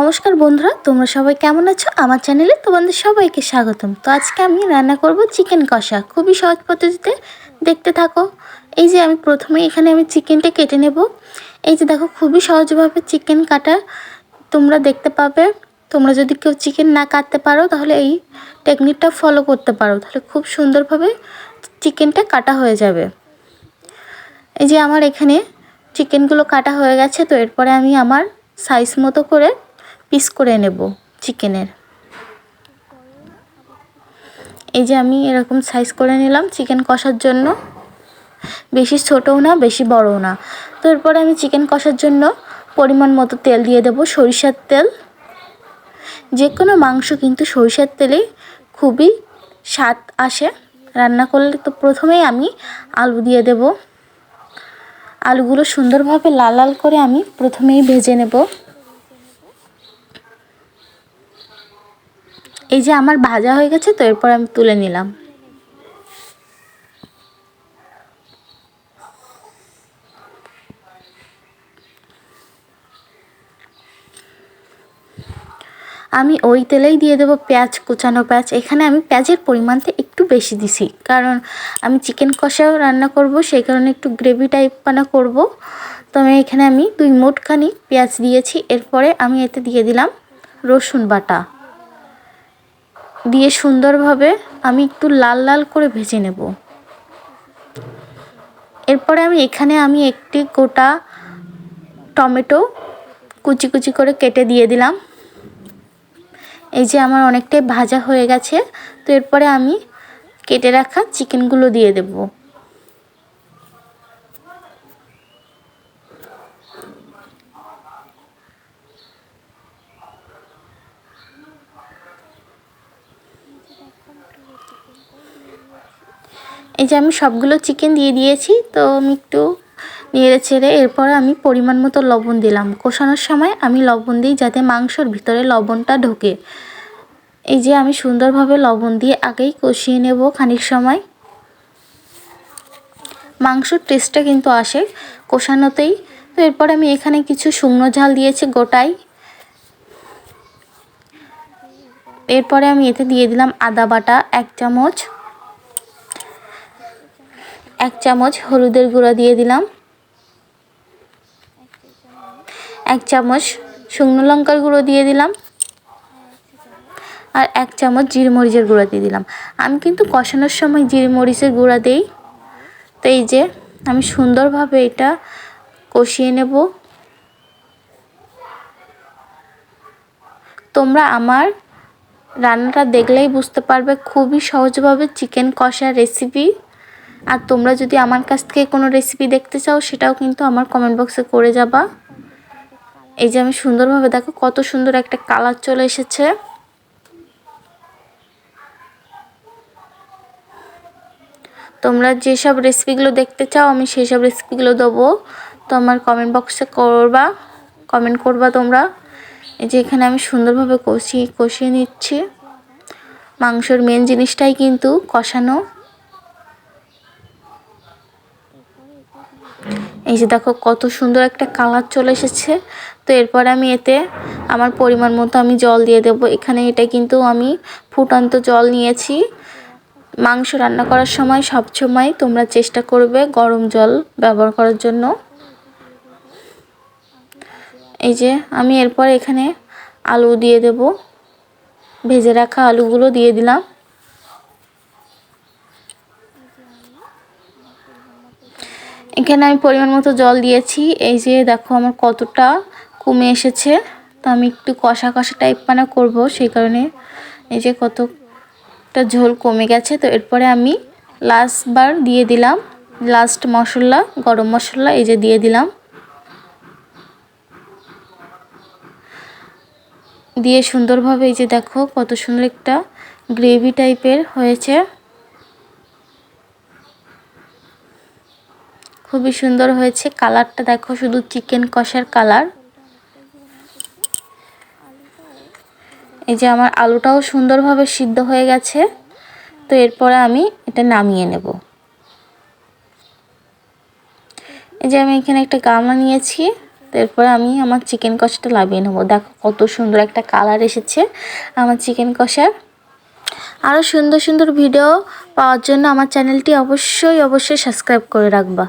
নমস্কার বন্ধুরা, তোমরা সবাই কেমন আছো? আমার চ্যানেলে তোমাদের সবাইকে স্বাগতম। তো আজকে আমি রান্না করব চিকেন কষা। খুবই সহজ পদ্ধতিতে দেখতে থাকো। এই যে আমি প্রথমে এখানে আমি চিকেনটা কেটে নেব। এই যে দেখো, খুবই সহজভাবে চিকেন কাটা তোমরা দেখতে পাবে। তোমরা যদি কেউ চিকেন না কাটতে পারো, তাহলে এই টেকনিকটা ফলো করতে পারো। তাহলে খুব সুন্দরভাবে চিকেনটা কাটা হয়ে যাবে। এই যে আমার এখানে চিকেনগুলো কাটা হয়ে গেছে, তো এরপরে আমি আমার সাইজ মতো করে পিস করে নেব চিকেনের। এই যে আমি এরকম সাইজ করে নিলাম চিকেন কষার জন্য। বেশি ছোটও না, বেশি বড়ও না। তো এরপরে আমি চিকেন কষার জন্য পরিমাণ মতো তেল দিয়ে দেব, সরিষার তেল। যে কোনো মাংস কিন্তু সরিষার তেলেই খুবই স্বাদ আসে। রান্না করলে তো প্রথমেই আমি আলু দিয়ে দেব। আলুগুলো সুন্দরভাবে লাল লাল করে আমি প্রথমেই ভেজে নেব। এই যে আমার ভাজা হয়ে গেছে, তো এরপর আমি তুলে নিলাম। আমি ওই তেলেই দিয়ে দেবো পেঁয়াজ, কুচানো পেঁয়াজ। এখানে আমি পেঁয়াজের পরিমাণটা একটু বেশি দিছি, কারণ আমি চিকেন কষাও রান্না করব, সেই কারণে একটু গ্রেভি টাইপ পানা করব। তো আমি এখানে আমি দুই মোটখানি পেঁয়াজ দিয়েছি, এরপরে আমি এতে দিয়ে দিলাম রসুন বাটা। দিয়ে সুন্দরভাবে আমি একটু লাল লাল করে ভেজে নেব। এরপরে আমি এখানে আমি একটি গোটা টমেটো কুচি কুচি করে কেটে দিয়ে দিলাম। এই যে আমার অনেকটাই ভাজা হয়ে গেছে, তো এরপরে আমি কেটে রাখা চিকেনগুলো দিয়ে দেবো। এই যে আমি সবগুলো চিকেন দিয়ে দিয়েছি, তো আমি একটু নেড়ে ছেড়ে এরপরে আমি পরিমাণ মতো লবণ দিলাম। কষানোর সময় আমি লবণ দিই যাতে মাংসর ভিতরে লবণটা ঢোকে। এই যে আমি সুন্দরভাবে লবণ দিয়ে আগেই কষিয়ে নেব খানিক সময়। মাংসর টেস্টটা কিন্তু আসে কষানোতেই। তো এরপর আমি এখানে কিছু শুকনো ঝাল দিয়েছি গোটাই। এরপরে আমি এতে দিয়ে দিলাম আদা বাটা এক চামচ। এক চামচ হলুদের গুঁড়া দিয়ে দিলাম। এক চামচ শুকনো লঙ্কার গুঁড়ো দিয়ে দিলাম। আর এক চামচ জিরমরিচের গুঁড়া দিয়ে দিলাম। আমি কিন্তু কষানোর সময় জিরমরিচের গুঁড়া দিই। তো এই যে আমি সুন্দরভাবে এটা কষিয়ে নেব। তোমরা আমার রান্নাটা দেখলেই বুঝতে পারবে খুবই সহজভাবে চিকেন কষা রেসিপি আর তোমরা যদি আমার কাছ থেকে কোনো রেসিপি দেখতে চাও, সেটাও কিন্তু আমার কমেন্ট বক্সে করে যাবা। এই যে আমি সুন্দরভাবে দেখো কত সুন্দর একটা কালার চলে এসেছে। তোমরা যেসব রেসিপিগুলো দেখতে চাও, আমি সেই সব রেসিপিগুলো দেবো। তো আমার কমেন্ট বক্সে করবা কমেন্ট করবা তোমরা। এই যে এখানে আমি সুন্দরভাবে কষিয়ে কষিয়ে নিচ্ছি। মাংসর মেন জিনিসটাই কিন্তু কষানো। এই যে দেখো কত সুন্দর একটা কালার চলে এসেছে। তো এরপর আমি এতে আমার পরিমাণ মতো আমি জল দিয়ে দেবো। এখানে এটা কিন্তু আমি ফুটান্ত জল নিয়েছি। মাংস রান্না করার সময় সব সময় তোমরা চেষ্টা করবে গরম জল ব্যবহার করার জন্য। এই যে আমি এরপর এখানে আলু দিয়ে দেব। ভেজে রাখা আলুগুলো দিয়ে দিলাম। এখানে আমি পরিমাণ মতো জল দিয়েছি। এই যে দেখো আমার কতটা কমে এসেছে। তো আমি একটু কষা কষা টাইপ পানা করব, সেই কারণে এই যে কতটা ঝোল কমে গেছে। তো এরপরে আমি লাস্টবার দিয়ে দিলাম লাস্ট মশলা, গরম মশলা এই যে দিয়ে দিলাম। দিয়ে সুন্দরভাবে এই যে দেখো কত সুন্দর একটা গ্রেভি টাইপের হয়েছে। খুবই সুন্দর হয়েছে। কালারটা দেখো, শুধু চিকেন কষার কালার। এই যে আমার আলুটাও সুন্দরভাবে সিদ্ধ হয়ে গেছে। তো এরপরে আমি এটা নামিয়ে নেব। এই যে আমি এখানে একটা গামলা নিয়েছি। তারপরে আমি আমার চিকেন কষাটা লাভিয়ে নেব। দেখো কত সুন্দর একটা কালার এসেছে আমার চিকেন কষার। আরও সুন্দর সুন্দর ভিডিও পাওয়ার জন্য আমার চ্যানেলটি অবশ্যই অবশ্যই সাবস্ক্রাইব করে রাখবা।